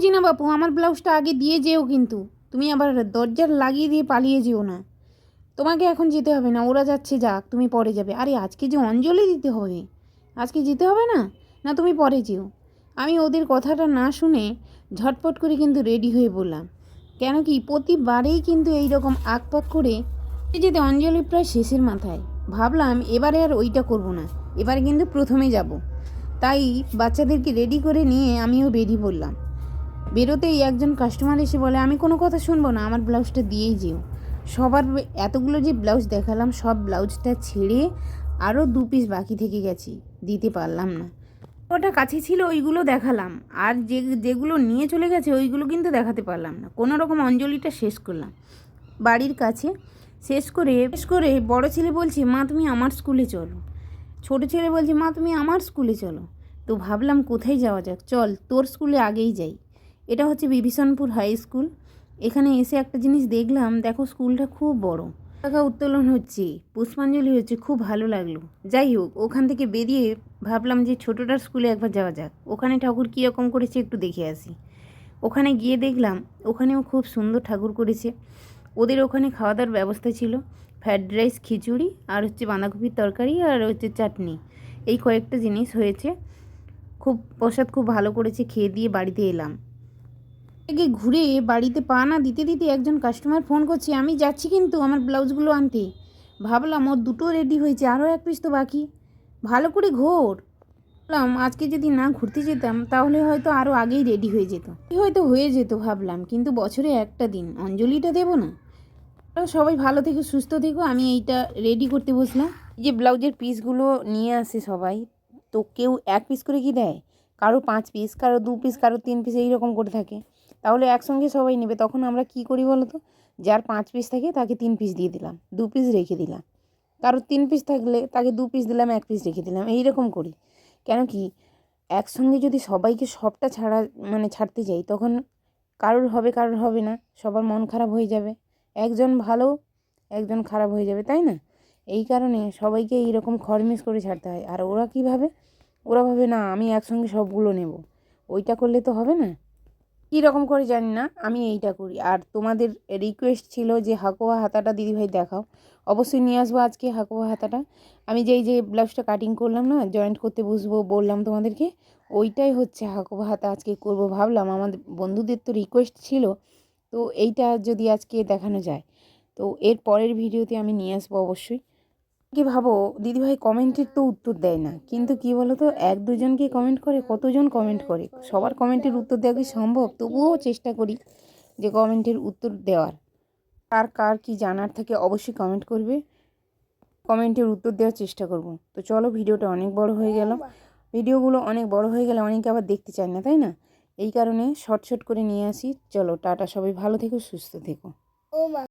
বুঝি না বাপু, আমার ব্লাউজটা আগে দিয়ে যেও কিন্তু। তুমি আবার দরজার লাগিয়ে দিয়ে পালিয়ে যেও না। তোমাকে এখন যেতে হবে না, ওরা যাচ্ছে, যাক, তুমি পরে যাবে। আরে, আজকে যে অঞ্জলি দিতে হবে? আজকে যেতে হবে না? না, তুমি পরে যেও। আমি ওদের কথাটা না শুনে ঝটপট করে কিন্তু রেডি হয়ে বললাম, কেন কি প্রতিবারেই কিন্তু এই রকম আকপাক করে যেতে অঞ্জলি প্রায় শেষের মাথায়। ভাবলাম এবারে আর ওইটা করব না, এবারে কিন্তু প্রথমে যাব। তাই বাচ্চাদেরকে রেডি করে নিয়ে আমিও বেরিয়ে পড়লাম। বেরোতেই একজন কাস্টমার এসে বলে, আমি কোনো কথা শুনব না, আমার ব্লাউজটা দিয়েই যেও। সবার এতগুলো যে ব্লাউজ দেখালাম, সব ব্লাউজটা ছেড়ে আরও দু পিস বাকি থেকে গেছি, দিতে পারলাম না। ওটা কাছে ছিল, ওইগুলো দেখালাম। আর যে, যেগুলো নিয়ে চলে গেছে, ওইগুলো কিন্তু দেখাতে পারলাম না। কোনো রকম অঞ্জলিটা শেষ করলাম। বাড়ির কাছে শেষ করে শেষ করে বড় ছেলে বলছে, মা, তুমি আমার স্কুলে চলো। ছোট ছেলে বলছে, মা, তুমি আমার স্কুলে চলো। তো ভাবলাম, কোথায় যাওয়া যাক? চল, তোর স্কুলে আগেই যাই। এটা হচ্ছে বিভীষণপুর হাই স্কুল। এখানে এসে একটা জিনিস দেখলাম, দেখো স্কুলটা খুব বড়। টাকা উত্তোলন হচ্ছে, পুষ্পাঞ্জলি হচ্ছে, খুব ভালো লাগল। যাই হোক, ওখান থেকে বেরিয়ে ভাবলাম যে ছোটোটার স্কুলে একবার যাওয়া যাক। ওখানে ঠাকুর কীরকম করেছে একটু দেখে আসি। ওখানে গিয়ে দেখলাম, ওখানেও খুব সুন্দর ঠাকুর করেছে। ওদের ওখানে খাওয়া দাওয়ার ব্যবস্থা ছিল। ফ্রায়েড রাইস, খিচুড়ি, আর হচ্ছে বাঁধাকপির তরকারি, আর হচ্ছে চাটনি। এই কয়েকটা জিনিস হয়েছে। খুব প্রসাদ খুব ভালো করেছে, খেয়ে দিয়ে বাড়িতে এলাম। আগে ঘুরে বাড়িতে পা না দিতে দিতে একজন কাস্টমার ফোন করছে, আমি যাচ্ছি কিন্তু আমার ব্লাউজগুলো আনতে। ভাবলাম ওর দুটো রেডি হয়েছে আরও এক পিস তো বাকি। ভালো করে ঘোর। ভাবলাম আজকে যদি না ঘুরতে যেতাম, তাহলে হয়তো আরও আগেই রেডি হয়ে যেত। হয়তো হয়ে যেত ভাবলাম, কিন্তু বছরে একটা দিন, অঞ্জলিটা দেবো না। সবাই ভালো থেকো, সুস্থ থেকো, আমি এইটা রেডি করতে বসলাম। যে ব্লাউজের পিসগুলো নিয়ে আসে সবাই, তো কেউ এক পিস করে কি দেয়? কারও পাঁচ পিস কারও দু পিস কারও তিন পিস এইরকম করে থাকে। তাহলে একসঙ্গে সবাই নেবে, তখন আমরা কি করি বলো তো? যার পাঁচ পিস থাকে তাকে তিন পিস দিয়ে দিলাম, দু পিস রেখে দিলাম। কারও তিন পিস থাকলে তাকে দু পিস দিলাম, এক পিস রেখে দিলাম, এইরকম করি। কেন কি, একসঙ্গে যদি সবাইকে সবটা ছাড়া মানে ছাড়তে যাই, তখন কারোর হবে কারোর হবে না, সবার মন খারাপ হয়ে যাবে। একজন ভালো, একজন খারাপ হয়ে যাবে, তাই না? এই কারণে সবাইকে এইরকম খরমিস করে ছাড়তে হয়। আর ওরা কী ভাবে? ওরা ভাবে, না, আমি একসঙ্গে সবগুলো নেব। ওইটা করলে তো হবে না? কী রকম করে জানি না, আমি এইটা করি। আর তোমাদের রিকোয়েস্ট ছিল যে হাকোয়া হাতাটা দিদিভাই দেখাও। অবশ্যই নিয়ে আসব আজকে হাকোয়া হাতাটা। আমি যেই যে ব্লাউজটা কাটিং করলাম না জয়েন্ট করতে বসবো বললাম তোমাদেরকে, ওইটাই হচ্ছে হাকোয়া হাতা আজকে করব ভাবলাম। আমাদের বন্ধুদের তো রিকোয়েস্ট ছিল, তো এইটা যদি আজকে দেখানো যায়। তো এর পরের ভিডিওতে আমি নিয়ে আসব অবশ্যই। কি ভাবো? দিদিভাই কমেন্টের তো উত্তর দেয় না। কিন্তু কি বলো তো এক দুজনকে কমেন্ট করে, কতজন কমেন্ট করে? সবার কমেন্টের উত্তর দেওয়া কি সম্ভব? তবুও চেষ্টা করি যে কমেন্টের উত্তর দেওয়ার। কার কার কি জানার থাকে অবশ্যই কমেন্ট করবে। কমেন্টের উত্তর দেওয়ার চেষ্টা করব। তো চলো ভিডিওটা অনেক বড় হয়ে গেল। ভিডিওগুলো অনেক বড় হয়ে গেলে অনেকে আবার দেখতে চায় না, তাই না? এই কারণে শর্ট শর্ট করে নিয়ে আসি। চলো, টাটা সবাই। ভালো থেকো, সুস্থ থেকো।